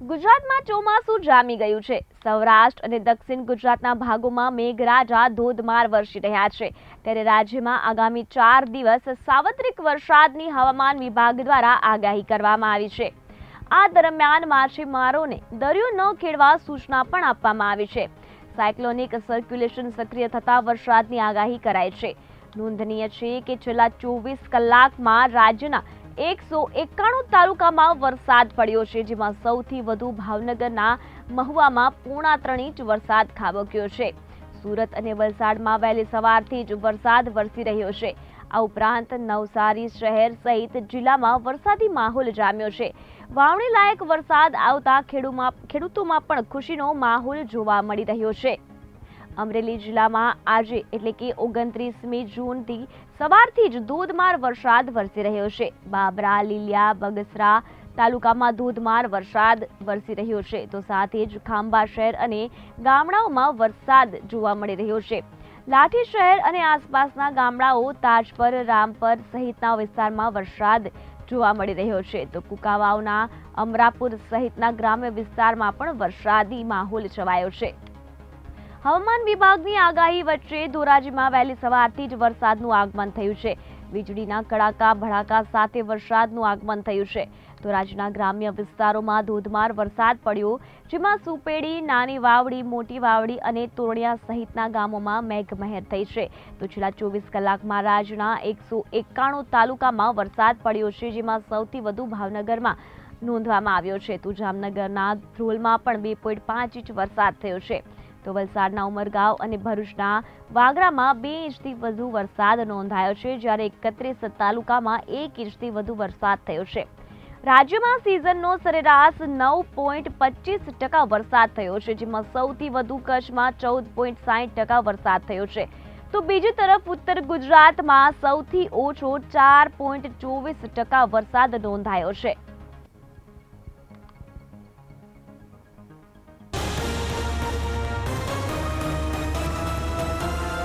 ગુજરાતમાં ચોમાસું જામી ગયું છે. સૌરાષ્ટ્ર અને દક્ષિણ ગુજરાતના ભાગોમાં મેઘરાજા ધોધમાર વરસી રહ્યા છે. ત્યારે રાજ્યમાં આગામી ચાર દિવસ સાર્વત્રિક વરસાદની હવામાન વિભાગ દ્વારા આગાહી કરવામાં આવી છે. આ દરમિયાન માછીમારોને દરિયો ન ખેડવા સૂચના પણ આપવામાં આવી છે. સાયક્લોનિક સર્ક્યુલેશન સક્રિય થતા વરસાદની આગાહી કરાઈ છે. નોંધનીય છે કે છેલ્લા ચોવીસ કલાકમાં રાજ્યના એકસો એકાણું તાલુકામાં વરસાદ પડ્યો છે, જેમાં સૌથી વધુ ભાવનગરના મહુવામાં પોણા ત્રણ ઇંચ વરસાદ ખાબક્યો છે. સુરત અને વલસાડમાં વહેલી સવારથી જ વરસાદ વરસી રહ્યો છે. આ ઉપરાંત નવસારી શહેર સહિત જિલ્લામાં વરસાદી માહોલ જામ્યો છે. વાવણી લાયક વરસાદ આવતા ખેડૂમાં ખેડૂતોમાં પણ ખુશીનો માહોલ જોવા મળી રહ્યો છે. અમરેલી જિલ્લામાં આજે એટલે કે ઓગણત્રીસમી જૂનથી સવારથી જ ધોધમાર વરસાદ વરસી રહ્યો છે. બાબરા, લીલિયા, બગસરા તાલુકામાં ધોધમાર વરસાદ વરસી રહ્યો છે. તો સાથે જ ખાંભા શહેર અને ગામડાઓમાં વરસાદ જોવા મળી રહ્યો છે. લાઠી શહેર અને આસપાસના ગામડાઓ તાજપર, રામપર સહિતના વિસ્તારમાં વરસાદ જોવા મળી રહ્યો છે. તો કુકાવાઓના અમરાપુર સહિતના ગ્રામ્ય વિસ્તારમાં પણ વરસાદી માહોલ છવાયો છે. હવામાન વિભાગની આગાહી વચ્ચે ધોરાજીમાં વહેલી સવારથી જ વરસાદનું આગમન થયું છે. વીજળીના કડાકા, ભડાકા સાથે વરસાદનું આગમન થયું છે. ધોરાજીના ગ્રામ્ય વિસ્તારોમાં ધોધમાર વરસાદ પડ્યો, જેમાં સુપેડી, નાની વાવડી, મોટી વાવડી અને તોરણિયા સહિતના ગામોમાં મેઘમહેર થઈ છે. તો છેલ્લા ચોવીસ કલાકમાં રાજ્યના એકસો એકાણું તાલુકામાં વરસાદ પડ્યો છે, જેમાં સૌથી વધુ ભાવનગરમાં નોંધવામાં આવ્યો છે. તો જામનગરના ધ્રોલમાં પણ બે પોઈન્ટ પાંચ ઇંચ વરસાદ થયો છે. તો વલસાડના ઉમરગાંવ અને ભરૂચના વાગરામાં બે ઇંચથી વધુ વરસાદ નોંધાયો છે, જ્યારે એકત્રીસ તાલુકામાં એક ઇંચથી વધુ વરસાદ થયો છે. રાજ્યમાં સિઝનનો સરેરાશ નવ પોઈન્ટ પચીસ ટકા વરસાદ થયો છે, જેમાં સૌથી વધુ કચ્છમાં ચૌદ પોઈન્ટ સાઠ ટકા વરસાદ થયો છે. તો બીજી તરફ ઉત્તર ગુજરાતમાં સૌથી ઓછો ચાર પોઈન્ટ ચોવીસ ટકા વરસાદ નોંધાયો છે.